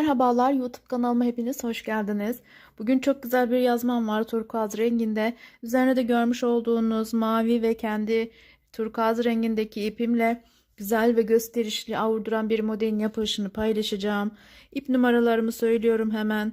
Merhabalar YouTube kanalıma hepiniz hoş geldiniz. Bugün çok güzel bir yazmam var turkuaz renginde. Üzerine de görmüş olduğunuz mavi ve kendi turkuaz rengindeki ipimle güzel ve gösterişli avurduran bir modelin yapılışını paylaşacağım. İp numaralarımı söylüyorum hemen.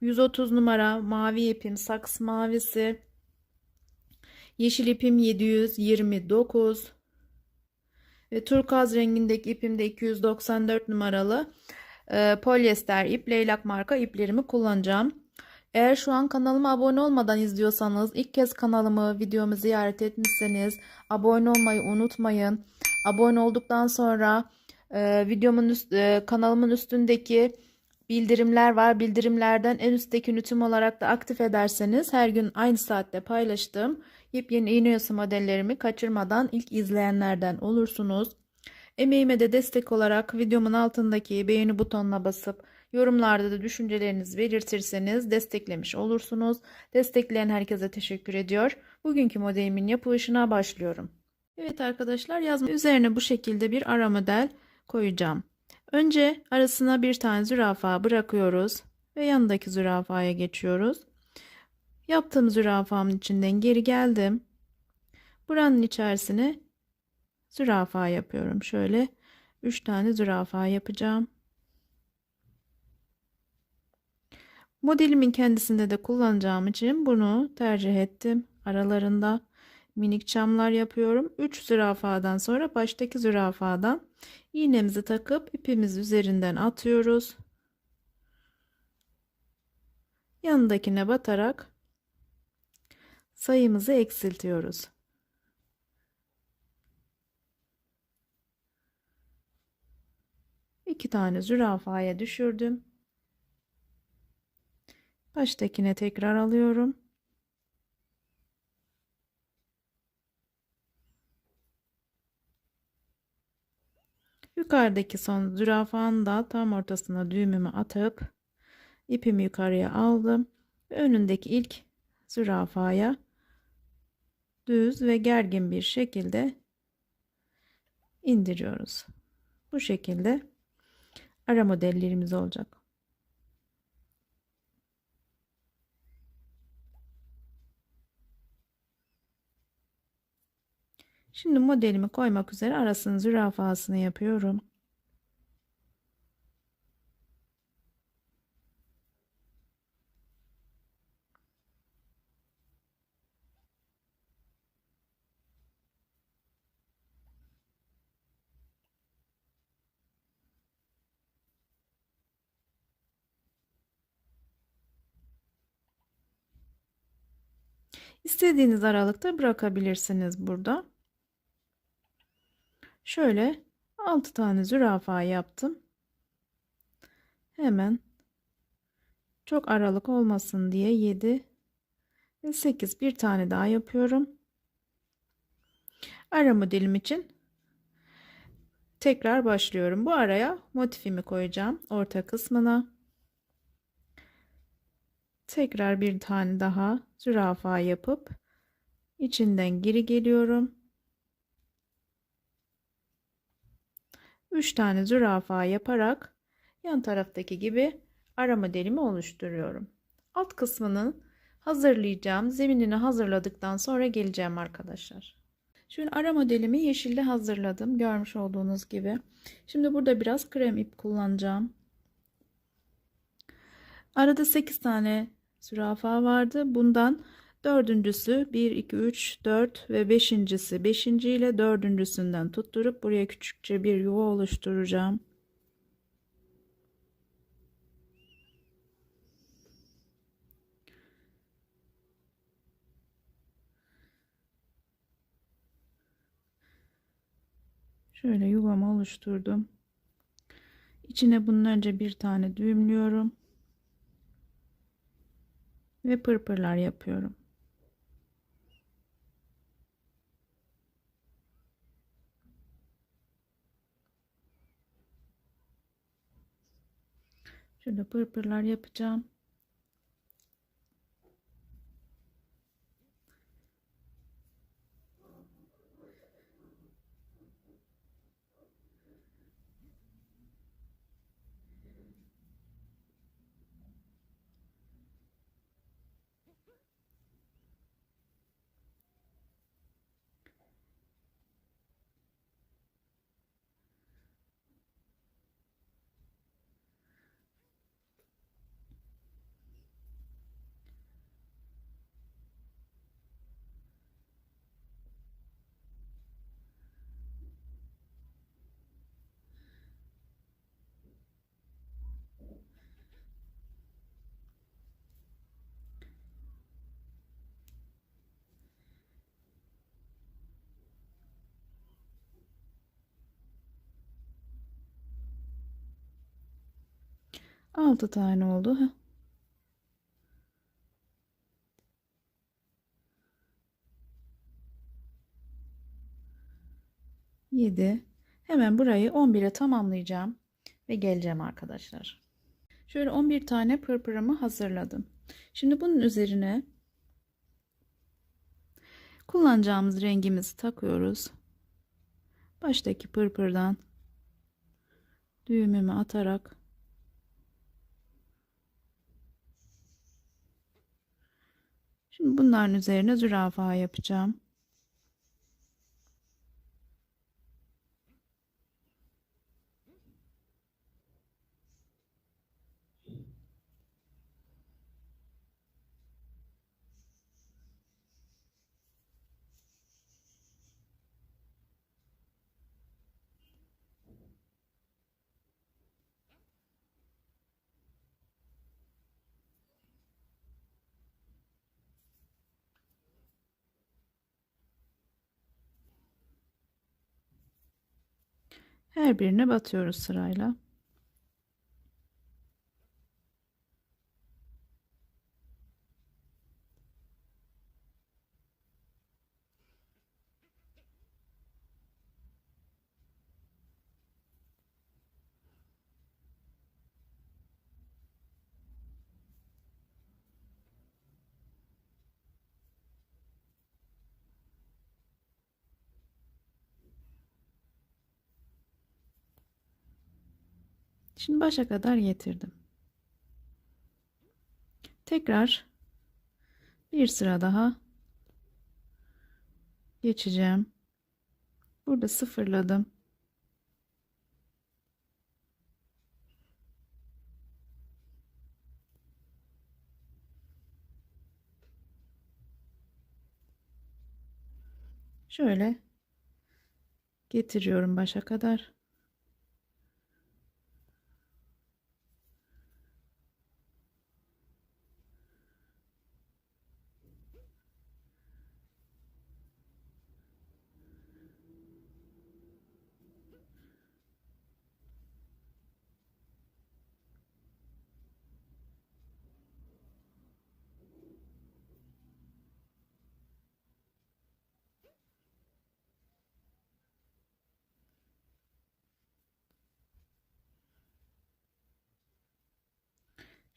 130 numara mavi ipim saks mavisi. Yeşil ipim 729 ve turkuaz rengindeki ipimde 294 numaralı e, polyester ip leylak marka iplerimi kullanacağım. Eğer şu an kanalıma abone olmadan izliyorsanız ilk kez kanalımı videomu ziyaret etmişseniz abone olmayı unutmayın. Abone olduktan sonra e, videomun üst, e, kanalımın üstündeki bildirimler var. Bildirimlerden en üstteki tüm olarak da aktif ederseniz her gün aynı saatte paylaştığım yepyeni iğne oyası modellerimi kaçırmadan ilk izleyenlerden olursunuz. Emeğime de destek olarak videomun altındaki beğeni butonuna basıp yorumlarda da düşüncelerinizi belirtirseniz desteklemiş olursunuz. Destekleyen herkese teşekkür ediyor. Bugünkü modelimin yapılışına başlıyorum. Evet arkadaşlar yazma üzerine bu şekilde bir ara model koyacağım. Önce arasına bir tane zürafa bırakıyoruz ve yanındaki zürafaya geçiyoruz. Yaptığım zürafamın içinden geri geldim. Buranın içerisine zürafa yapıyorum. Şöyle 3 tane zürafa yapacağım. Modelimin kendisinde de kullanacağım için bunu tercih ettim. Aralarında minik çamlar yapıyorum. 3 zürafadan sonra baştaki zürafadan iğnemizi takıp ipimizi üzerinden atıyoruz. Yanındakine batarak sayımızı eksiltiyoruz. İki tane zürafaya düşürdüm. Baştakine tekrar alıyorum. Yukarıdaki son zürafanın da tam ortasına düğümümü atıp ipimi yukarıya aldım. Önündeki ilk zürafaya düz ve gergin bir şekilde indiriyoruz. Bu şekilde ara modellerimiz olacak. Şimdi modelimi koymak üzere arasının zürafasını yapıyorum. İstediğiniz aralıkta bırakabilirsiniz burada. Şöyle 6 tane zürafa yaptım. Hemen çok aralık olmasın diye 7 ve 8 bir tane daha yapıyorum. Ara modelim için tekrar başlıyorum. Bu araya motifimi koyacağım orta kısmına. Tekrar bir tane daha zürafa yapıp içinden geri geliyorum. 3 tane zürafa yaparak yan taraftaki gibi ara modelimi oluşturuyorum. Alt kısmını hazırlayacağım. Zeminini hazırladıktan sonra geleceğim arkadaşlar. Şimdi ara modelimi yeşilde hazırladım. Görmüş olduğunuz gibi. Şimdi burada biraz krem ip kullanacağım. Arada 8 tane zürafa vardı. Bundan dördüncüsü 1, 2, 3, 4 ve beşincisi. Beşinci ile dördüncüsünden tutturup buraya küçükçe bir yuva oluşturacağım. Şöyle yuvamı oluşturdum. İçine bunun önce bir tane düğümlüyorum ve pırpırlar yapıyorum. Şöyle pırpırlar yapacağım. 6 tane oldu. Heh. Yedi. Hemen burayı 11'e tamamlayacağım ve geleceğim arkadaşlar. Şöyle 11 tane pırpırımı hazırladım. Şimdi bunun üzerine kullanacağımız rengimizi takıyoruz. Baştaki pırpırdan düğümümü atarak Şimdi bunların üzerine zürafa yapacağım. Her birine batıyoruz sırayla. Şimdi başa kadar getirdim. Tekrar bir sıra daha geçeceğim. Burada sıfırladım. Şöyle getiriyorum başa kadar.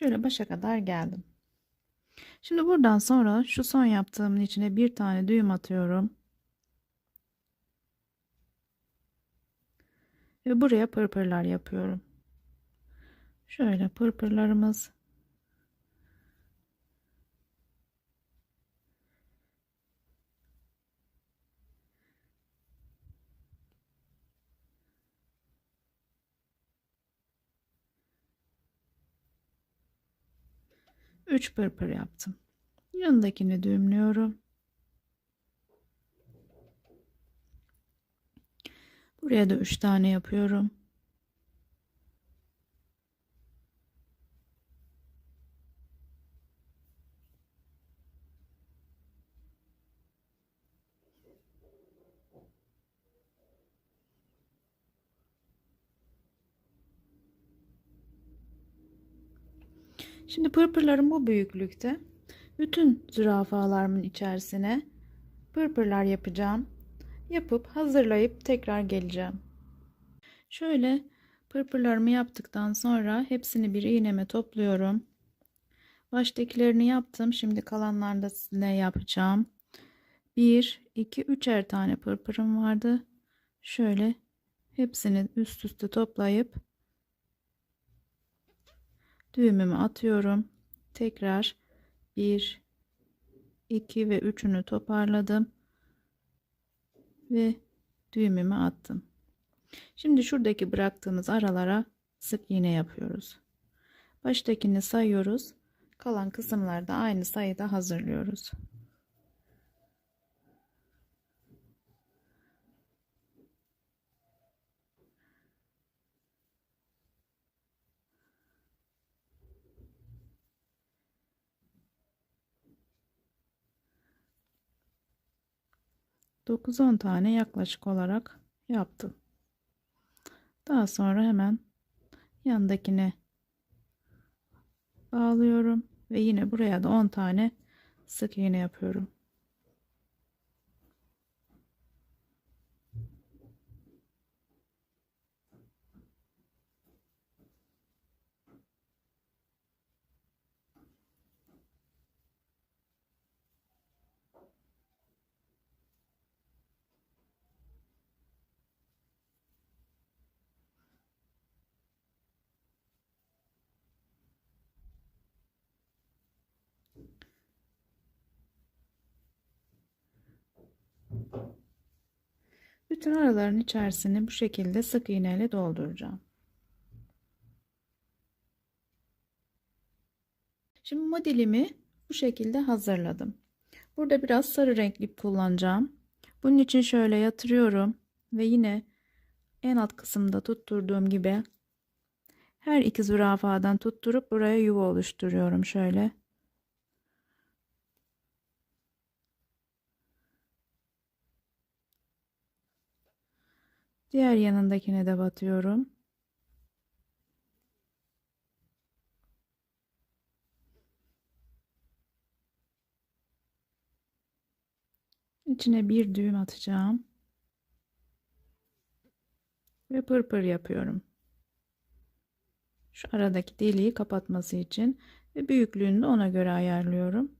Şöyle başa kadar geldim. Şimdi buradan sonra şu son yaptığımın içine bir tane düğüm atıyorum. Ve buraya pırpırlar yapıyorum. Şöyle pırpırlarımız Üç pırpır yaptım. Yanındakini düğümlüyorum. Buraya da üç tane yapıyorum. Şimdi pırpırlarım bu büyüklükte. Bütün zürafalarımın içerisine pırpırlar yapacağım. Yapıp hazırlayıp tekrar geleceğim. Şöyle pırpırlarımı yaptıktan sonra hepsini bir iğneme topluyorum. Baştakilerini yaptım. Şimdi kalanlarını da sizinle yapacağım. 1, 2, 3'er tane pırpırım vardı. Şöyle hepsini üst üste toplayıp düğümümü atıyorum. Tekrar 1 2 ve 3'ünü toparladım ve düğümümü attım. Şimdi şuradaki bıraktığımız aralara sık iğne yapıyoruz. Baştakini sayıyoruz. Kalan kısımlarda aynı sayıda hazırlıyoruz. Dokuz on tane yaklaşık olarak yaptım. Daha sonra hemen yandakine bağlıyorum ve yine buraya da 10 tane sık iğne yapıyorum. Bütün araların içerisini bu şekilde sık iğne ile dolduracağım. Şimdi modelimi bu şekilde hazırladım. Burada biraz sarı renk ip kullanacağım. Bunun için şöyle yatırıyorum ve yine en alt kısımda tutturduğum gibi her iki zürafadan tutturup buraya yuva oluşturuyorum şöyle. Diğer yanındakine de batıyorum. İçine bir düğüm atacağım. Ve pırpır yapıyorum. Şu aradaki deliği kapatması için ve büyüklüğünü de ona göre ayarlıyorum.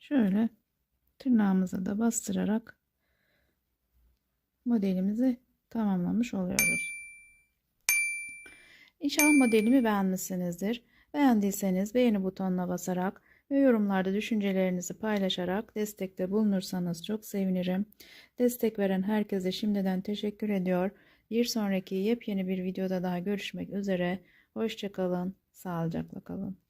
Şöyle tırnağımıza da bastırarak modelimizi tamamlamış oluyoruz. İnşallah modelimi beğenmişsinizdir. Beğendiyseniz beğeni butonuna basarak ve yorumlarda düşüncelerinizi paylaşarak destekte bulunursanız çok sevinirim. Destek veren herkese şimdiden teşekkür ediyor. Bir sonraki yepyeni bir videoda daha görüşmek üzere. Hoşçakalın, sağlıcakla kalın.